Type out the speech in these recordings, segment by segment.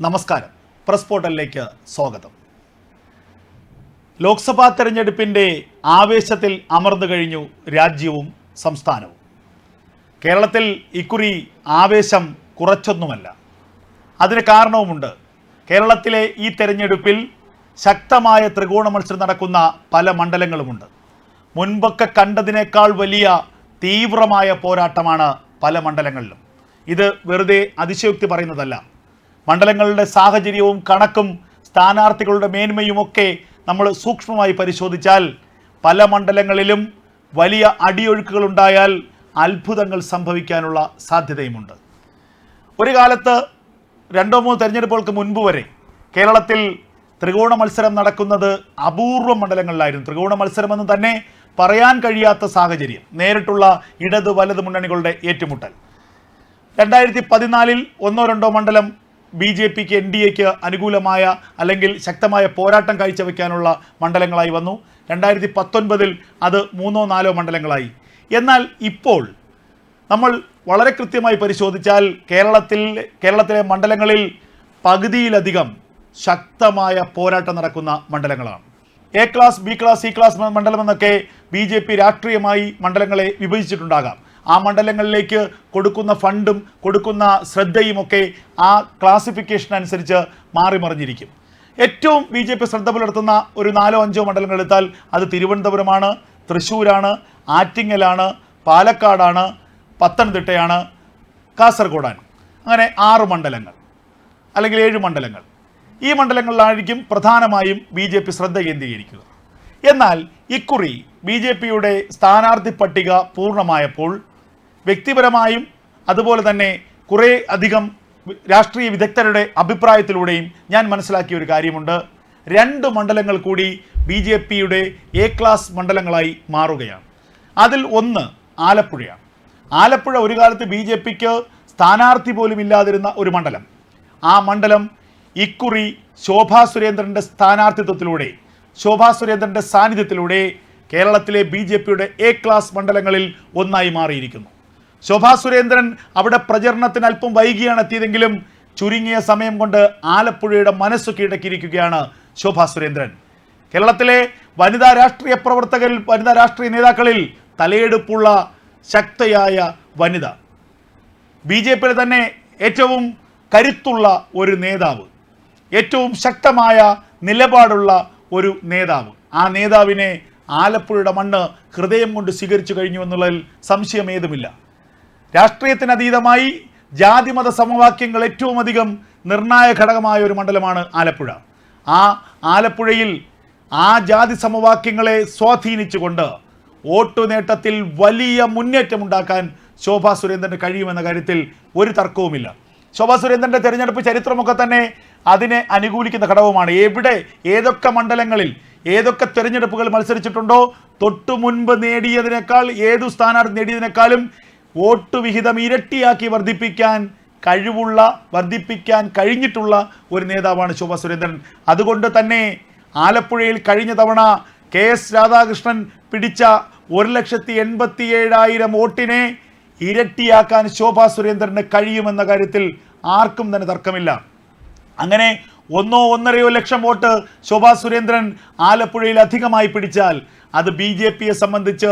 നമസ്കാരം. പ്രസ് പോർട്ടലിലേക്ക് സ്വാഗതം. ലോക്സഭാ തെരഞ്ഞെടുപ്പിന്റെ ആവേശത്തിൽ അമർന്നു കഴിഞ്ഞു രാജ്യവും സംസ്ഥാനവും. കേരളത്തിൽ ഇക്കുറി ആവേശം കുറച്ചൊന്നുമല്ല. അതിന് കാരണവുമുണ്ട്. കേരളത്തിലെ ഈ തെരഞ്ഞെടുപ്പിൽ ശക്തമായ ത്രികോണ മത്സരം നടക്കുന്ന പല മണ്ഡലങ്ങളുമുണ്ട്. മുൻപൊക്കെ കണ്ടതിനേക്കാൾ വലിയ തീവ്രമായ പോരാട്ടമാണ് പല മണ്ഡലങ്ങളിലും. ഇത് വെറുതെ അതിശയോക്തി പറയുന്നതല്ല. മണ്ഡലങ്ങളുടെ സാഹചര്യവും കണക്കും സ്ഥാനാർത്ഥികളുടെ മേന്മയുമൊക്കെ നമ്മൾ സൂക്ഷ്മമായി പരിശോധിച്ചാൽ പല മണ്ഡലങ്ങളിലും വലിയ അടിയൊഴുക്കുകൾ ഉണ്ടായാൽ അത്ഭുതങ്ങൾ സംഭവിക്കാനുള്ള സാധ്യതയുമുണ്ട്. ഒരു കാലത്ത് രണ്ടോ മൂന്നോ തെരഞ്ഞെടുപ്പുകൾക്ക് മുൻപ് വരെ കേരളത്തിൽ ത്രികോണ മത്സരം നടക്കുന്നത് അപൂർവ മണ്ഡലങ്ങളിലായിരുന്നു. ത്രികോണ മത്സരമെന്ന് തന്നെ പറയാൻ കഴിയാത്ത സാഹചര്യം നേരിട്ടുള്ള ഇടത് വലത് മുന്നണികളുടെ ഏറ്റുമുട്ടൽ. രണ്ടായിരത്തി പതിനാലിൽ ഒന്നോ രണ്ടോ മണ്ഡലം ബി ജെ പിക്ക് എൻ ഡി എക്ക് അനുകൂലമായ അല്ലെങ്കിൽ ശക്തമായ പോരാട്ടം കാഴ്ചവെക്കാനുള്ള മണ്ഡലങ്ങളായി വന്നു. രണ്ടായിരത്തി പത്തൊൻപതിൽ അത് മൂന്നോ നാലോ മണ്ഡലങ്ങളായി. എന്നാൽ ഇപ്പോൾ നമ്മൾ വളരെ കൃത്യമായി പരിശോധിച്ചാൽ കേരളത്തിൽ കേരളത്തിലെ മണ്ഡലങ്ങളിൽ പകുതിയിലധികം ശക്തമായ പോരാട്ടം നടക്കുന്ന മണ്ഡലങ്ങളാണ്. A class B class C class മണ്ഡലം മണ്ഡലമെന്നൊക്കെ ബി ജെ പി രാഷ്ട്രീയമായി മണ്ഡലങ്ങളെ വിഭജിച്ചിട്ടുണ്ടാകാം. ആ മണ്ഡലങ്ങളിലേക്ക് കൊടുക്കുന്ന ഫണ്ടും കൊടുക്കുന്ന ശ്രദ്ധയുമൊക്കെ ആ ക്ലാസിഫിക്കേഷൻ അനുസരിച്ച് മാറി മറിഞ്ഞിരിക്കും. ഏറ്റവും ബി ജെ പി ശ്രദ്ധ പുലർത്തുന്ന ഒരു നാലോ അഞ്ചോ മണ്ഡലങ്ങൾ എടുത്താൽ അത് തിരുവനന്തപുരമാണ് തൃശ്ശൂരാണ് ആറ്റിങ്ങലാണ് പാലക്കാടാണ് പത്തനംതിട്ടയാണ് കാസർഗോഡാണ്. അങ്ങനെ ആറ് മണ്ഡലങ്ങൾ അല്ലെങ്കിൽ ഏഴ് മണ്ഡലങ്ങൾ. ഈ മണ്ഡലങ്ങളിലായിരിക്കും പ്രധാനമായും ബി ജെ പി ശ്രദ്ധ കേന്ദ്രീകരിക്കുക. എന്നാൽ ഇക്കുറി ബി ജെ പിയുടെ സ്ഥാനാർത്ഥി പട്ടിക പൂർണമായപ്പോൾ വ്യക്തിപരമായും അതുപോലെ തന്നെ കുറേ അധികം രാഷ്ട്രീയ വിദഗ്ധരുടെ അഭിപ്രായത്തിലൂടെയും ഞാൻ മനസ്സിലാക്കിയ ഒരു കാര്യമുണ്ട്. രണ്ട് മണ്ഡലങ്ങൾ കൂടി ബി ജെ പിയുടെ എ ക്ലാസ് മണ്ഡലങ്ങളായി മാറുകയാണ്. അതിൽ ഒന്ന് ആലപ്പുഴയാണ്. ആലപ്പുഴ ഒരു കാലത്ത് ബി ജെ പിക്ക് സ്ഥാനാർത്ഥി പോലും ഇല്ലാതിരുന്ന ഒരു മണ്ഡലം. ആ മണ്ഡലം ഇക്കുറി ശോഭാ സുരേന്ദ്രന്റെ സ്ഥാനാർത്ഥിത്വത്തിലൂടെ ശോഭാ സുരേന്ദ്രന്റെ സാന്നിധ്യത്തിലൂടെ കേരളത്തിലെ ബി ജെ പിയുടെ എ ക്ലാസ് മണ്ഡലങ്ങളിൽ ഒന്നായി മാറിയിരിക്കുന്നു. ശോഭാ സുരേന്ദ്രൻ അവിടെ പ്രചരണത്തിന് അല്പം വൈകിയാണ് എത്തിയതെങ്കിലും ചുരുങ്ങിയ സമയം കൊണ്ട് ആലപ്പുഴയുടെ മനസ്സ് കീഴടക്കിയിരിക്കുകയാണ് ശോഭാ സുരേന്ദ്രൻ. കേരളത്തിലെ വനിതാ രാഷ്ട്രീയ പ്രവർത്തകരിൽ വനിതാ രാഷ്ട്രീയ നേതാക്കളിൽ തലയെടുപ്പുള്ള ശക്തയായ വനിത. ബി ജെ പിയിലെ തന്നെ ഏറ്റവും കരുത്തുള്ള ഒരു നേതാവ്. ഏറ്റവും ശക്തമായ നിലപാടുള്ള ഒരു നേതാവ്. ആ നേതാവിനെ ആലപ്പുഴയുടെ മണ്ണ് ഹൃദയം കൊണ്ട് സ്വീകരിച്ചു കഴിഞ്ഞു എന്നുള്ളതിൽ സംശയമേതുമില്ല. രാഷ്ട്രീയത്തിനതീതമായി ജാതിമത സമവാക്യങ്ങൾ ഏറ്റവും അധികം നിർണായ ഘടകമായ ഒരു മണ്ഡലമാണ് ആലപ്പുഴ. ആ ആലപ്പുഴയിൽ ആ ജാതി സമവാക്യങ്ങളെ സ്വാധീനിച്ചുകൊണ്ട് വോട്ടു നേട്ടത്തിൽ വലിയ മുന്നേറ്റമുണ്ടാക്കാൻ ശോഭാ സുരേന്ദ്രന് കഴിയുമെന്ന കാര്യത്തിൽ ഒരു തർക്കവുമില്ല. ശോഭാ സുരേന്ദ്രന്റെ തെരഞ്ഞെടുപ്പ് ചരിത്രമൊക്കെ തന്നെ അതിനെ അനുകൂലിക്കുന്ന ഘടകവുമാണ്. എവിടെ ഏതൊക്കെ മണ്ഡലങ്ങളിൽ ഏതൊക്കെ തെരഞ്ഞെടുപ്പുകൾ മത്സരിച്ചിട്ടുണ്ടോ തൊട്ടു മുൻപ് നേടിയതിനേക്കാൾ ഏതു സ്ഥാനാർത്ഥി നേടിയതിനേക്കാളും വോട്ട് വിഹിതം ഇരട്ടിയാക്കി വർദ്ധിപ്പിക്കാൻ കഴിവുള്ള വർദ്ധിപ്പിക്കാൻ കഴിഞ്ഞിട്ടുള്ള ഒരു നേതാവാണ് ശോഭാ സുരേന്ദ്രൻ. അതുകൊണ്ട് തന്നെ ആലപ്പുഴയിൽ കഴിഞ്ഞ തവണ കെ എസ് രാധാകൃഷ്ണൻ പിടിച്ച ഒരു ലക്ഷത്തി എൺപത്തി ഏഴായിരം വോട്ടിനെ ഇരട്ടിയാക്കാൻ ശോഭാ സുരേന്ദ്രന് കഴിയുമെന്ന കാര്യത്തിൽ ആർക്കും തന്നെ തർക്കമില്ല. അങ്ങനെ ഒന്നോ ഒന്നരയോ ലക്ഷം വോട്ട് ശോഭാ സുരേന്ദ്രൻ ആലപ്പുഴയിൽ അധികമായി പിടിച്ചാൽ അത് ബി ജെ പിയെ സംബന്ധിച്ച്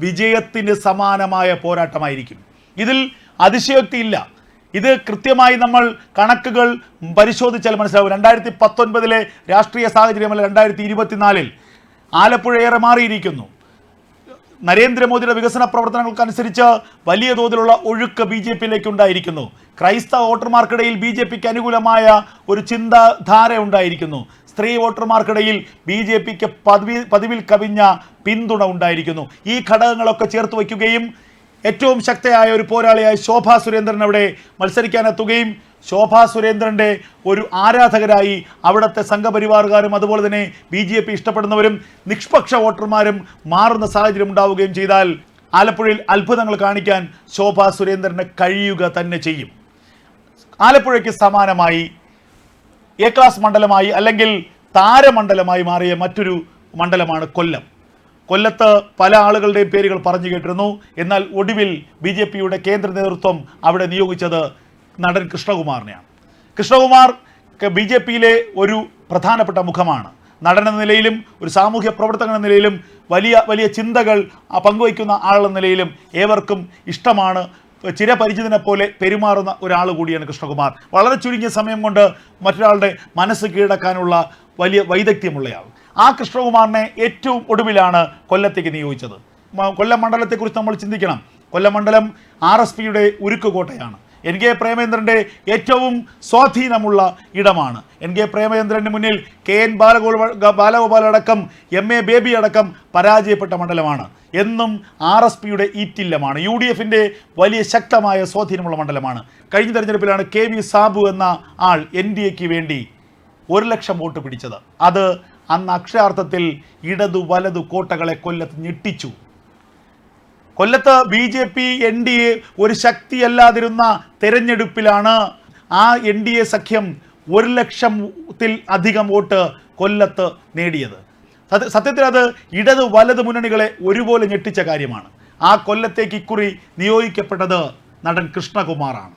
വിജയത്തിന് സമാനമായ പോരാട്ടമായിരിക്കും. ഇതിൽ അതിശയോക്തിയില്ല. ഇത് കൃത്യമായി നമ്മൾ കണക്കുകൾ പരിശോധിച്ചാൽ മനസ്സിലാവും. രണ്ടായിരത്തി പത്തൊൻപതിലെ രാഷ്ട്രീയ സാഹചര്യമല്ല രണ്ടായിരത്തി ഇരുപത്തിനാലിൽ ആലപ്പുഴ ഏറെ മാറിയിരിക്കുന്നു. നരേന്ദ്രമോദിയുടെ വികസന പ്രവർത്തനങ്ങൾക്കനുസരിച്ച് വലിയ തോതിലുള്ള ഒഴുക്ക് ബി ജെ പിയിലേക്ക് ഉണ്ടായിരിക്കുന്നു ക്രൈസ്തവ വോട്ടർമാർക്കിടയിൽ ബി ജെ പിക്ക് അനുകൂലമായ ഒരു ചിന്താധാര ഉണ്ടായിരിക്കുന്നു. സ്ത്രീ വോട്ടർമാർക്കിടയിൽ ബി ജെ പിക്ക് പതിവി പതിവിൽ കവിഞ്ഞ പിന്തുണ ഉണ്ടായിരിക്കുന്നു. ഈ ഘടകങ്ങളൊക്കെ ചേർത്ത് വയ്ക്കുകയും ഏറ്റവും ശക്തയായ ഒരു പോരാളിയായ ശോഭാ സുരേന്ദ്രൻ അവിടെ മത്സരിക്കാനെത്തുകയും ശോഭാ സുരേന്ദ്രന്റെ ഒരു ആരാധകരായി അവിടുത്തെ സംഘപരിവാറുകാരും അതുപോലെ തന്നെ ബി ജെ പി ഇഷ്ടപ്പെടുന്നവരും നിഷ്പക്ഷ വോട്ടർമാരും മാറുന്ന സാഹചര്യം ഉണ്ടാവുകയും ചെയ്താൽ ആലപ്പുഴയിൽ അത്ഭുതങ്ങൾ കാണിക്കാൻ ശോഭാ സുരേന്ദ്രന് കഴിയുക തന്നെ ചെയ്യും. ആലപ്പുഴയ്ക്ക് സമാനമായി എ ക്ലാസ് മണ്ഡലമായി അല്ലെങ്കിൽ താരമണ്ഡലമായി മാറിയ മറ്റൊരു മണ്ഡലമാണ് കൊല്ലം. കൊല്ലത്ത് പല ആളുകളുടെയും പേരുകൾ പറഞ്ഞു കേട്ടിരുന്നു. എന്നാൽ ഒടുവിൽ ബി ജെ പിയുടെ കേന്ദ്ര നേതൃത്വം അവിടെ നിയോഗിച്ചത് നടൻ കൃഷ്ണകുമാറിനെയാണ്. കൃഷ്ണകുമാർ ബി ജെ പിയിലെ ഒരു പ്രധാനപ്പെട്ട മുഖമാണ്. നടൻ എന്ന നിലയിലും ഒരു സാമൂഹ്യ പ്രവർത്തകൻ എന്ന നിലയിലും വലിയ വലിയ ചിന്തകൾ പങ്കുവയ്ക്കുന്ന ആളെന്ന നിലയിലും ഏവർക്കും ഇഷ്ടമാണ്. ചിരപരിചിതനെ പോലെ പെരുമാറുന്ന ഒരാൾ കൂടിയാണ് കൃഷ്ണകുമാർ. വളരെ ചുരുങ്ങിയ സമയം കൊണ്ട് മറ്റൊരാളുടെ മനസ്സ് കീഴടക്കാനുള്ള വലിയ വൈദഗ്ധ്യമുള്ളയാൾ. ആ കൃഷ്ണകുമാറിനെ ഏറ്റവും ഒടുവിലാണ് കൊല്ലത്തേക്ക് നിയോഗിച്ചത്. കൊല്ലം മണ്ഡലത്തെക്കുറിച്ച് നമ്മൾ ചിന്തിക്കണം. കൊല്ലം മണ്ഡലം ആർ എസ് പിയുടെ ഉരുക്കുകോട്ടയാണ്. എൻ കെ പ്രേമേന്ദ്രന്റെ ഏറ്റവും സ്വാധീനമുള്ള ഇടമാണ്. എൻ കെ പ്രേമചന്ദ്രന് മുന്നിൽ കെ എൻ ബാലഗോപാൽ ബാലഗോപാൽ അടക്കം എം എ ബേബി അടക്കം പരാജയപ്പെട്ട മണ്ഡലമാണ്. എന്നും ആർ എസ് പിയുടെ ഈറ്റില്ലമാണ്. യു ഡി എഫിന്റെ വലിയ ശക്തമായ സ്വാധീനമുള്ള മണ്ഡലമാണ്. കഴിഞ്ഞ തെരഞ്ഞെടുപ്പിലാണ് കെ വി സാബു എന്ന ആൾ എൻ ഡി എക്ക് വേണ്ടി ഒരു ലക്ഷം വോട്ട് പിടിച്ചത്. അത് അന്ന് അക്ഷരാർത്ഥത്തിൽ ഇടതു വലതു കോട്ടകളെ കൊല്ലത്ത് ഞെട്ടിച്ചു. കൊല്ലത്ത് B J P N D A ഒരു ശക്തിയല്ലാതിരുന്ന തെരഞ്ഞെടുപ്പിലാണ് ആ എൻ ഡി എ സഖ്യം ഒരു ലക്ഷത്തിൽ അധികം വോട്ട് കൊല്ലത്ത് നേടിയത്. സത്യത്തിൽ അത് ഇടത് വലത് മുന്നണികളെ ഒരുപോലെ ഞെട്ടിച്ച കാര്യമാണ്. ആ കൊല്ലത്തേക്ക് ഇക്കുറി നിയോഗിക്കപ്പെട്ടത് നടൻ കൃഷ്ണകുമാറാണ്.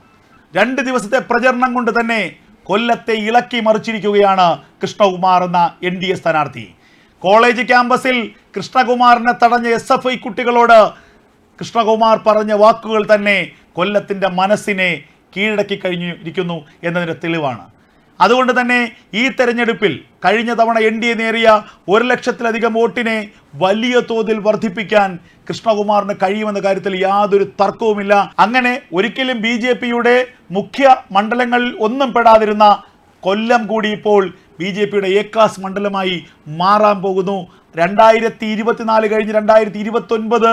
രണ്ട് ദിവസത്തെ പ്രചരണം കൊണ്ട് തന്നെ കൊല്ലത്തെ ഇളക്കി മറിച്ചിരിക്കുകയാണ് കൃഷ്ണകുമാർ എന്ന എൻ ഡി എ സ്ഥാനാർത്ഥി. കോളേജ് ക്യാമ്പസിൽ കൃഷ്ണകുമാറിനെ തടഞ്ഞ എസ് എഫ് ഐ കുട്ടികളോട് കൃഷ്ണകുമാർ പറഞ്ഞ വാക്കുകൾ തന്നെ കൊല്ലത്തിന്റെ മനസ്സിനെ കീഴടക്കി കഴിഞ്ഞിരിക്കുന്നു എന്നതിന്റെ തെളിവാണ്. അതുകൊണ്ട് തന്നെ ഈ തെരഞ്ഞെടുപ്പിൽ കഴിഞ്ഞ തവണ എൻ ഡി എ നേറിയ ഒരു ലക്ഷത്തിലധികം വോട്ടിനെ വലിയ തോതിൽ വർദ്ധിപ്പിക്കാൻ കൃഷ്ണകുമാറിന് കഴിയുമെന്ന കാര്യത്തിൽ യാതൊരു തർക്കവുമില്ല. അങ്ങനെ ഒരിക്കലും ബി ജെ പിയുടെ മുഖ്യ മണ്ഡലങ്ങളിൽ ഒന്നും പെടാതിരുന്ന കൊല്ലം കൂടി ഇപ്പോൾ ബി ജെ പിയുടെ എ ക്ലാസ് മണ്ഡലമായി മാറാൻ പോകുന്നു. രണ്ടായിരത്തി ഇരുപത്തിനാല് കഴിഞ്ഞ് രണ്ടായിരത്തി ഇരുപത്തൊൻപത്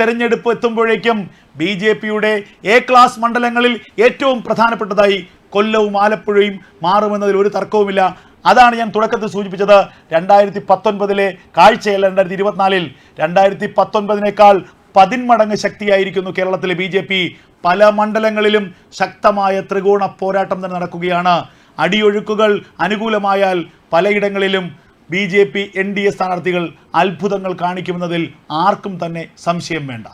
തെരഞ്ഞെടുപ്പ് എത്തുമ്പോഴേക്കും ബി ജെ പിയുടെ എ ക്ലാസ് മണ്ഡലങ്ങളിൽ ഏറ്റവും പ്രധാനപ്പെട്ടതായി കൊല്ലവും ആലപ്പുഴയും മാറുമെന്നതിൽ ഒരു തർക്കവുമില്ല. അതാണ് ഞാൻ തുടക്കത്തിൽ സൂചിപ്പിച്ചത്. രണ്ടായിരത്തി പത്തൊൻപതിലെ കാഴ്ചയല്ല രണ്ടായിരത്തി ഇരുപത്തിനാലിൽ രണ്ടായിരത്തി പത്തൊൻപതിനേക്കാൾ പതിന്മടങ്ങ് ശക്തിയായിരിക്കുന്നു കേരളത്തിലെ ബി ജെ പി. പല മണ്ഡലങ്ങളിലും ശക്തമായ ത്രികോണ പോരാട്ടം തന്നെ നടക്കുകയാണ്. അടിയൊഴുക്കുകൾ അനുകൂലമായാൽ പലയിടങ്ങളിലും B J P N D A സ്ഥാനാർത്ഥികൾ അത്ഭുതങ്ങൾ കാണിക്കുമെന്നതിൽ ആർക്കും തന്നെ സംശയം വേണ്ട.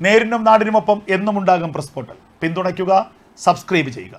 നേരിനും നാടിനുമൊപ്പം എന്നും ഉണ്ടാകും പ്രസ് പോർട്ടൽ പിന്തുണയ്ക്കുക സബ്സ്ക്രൈബ് ചെയ്യുക.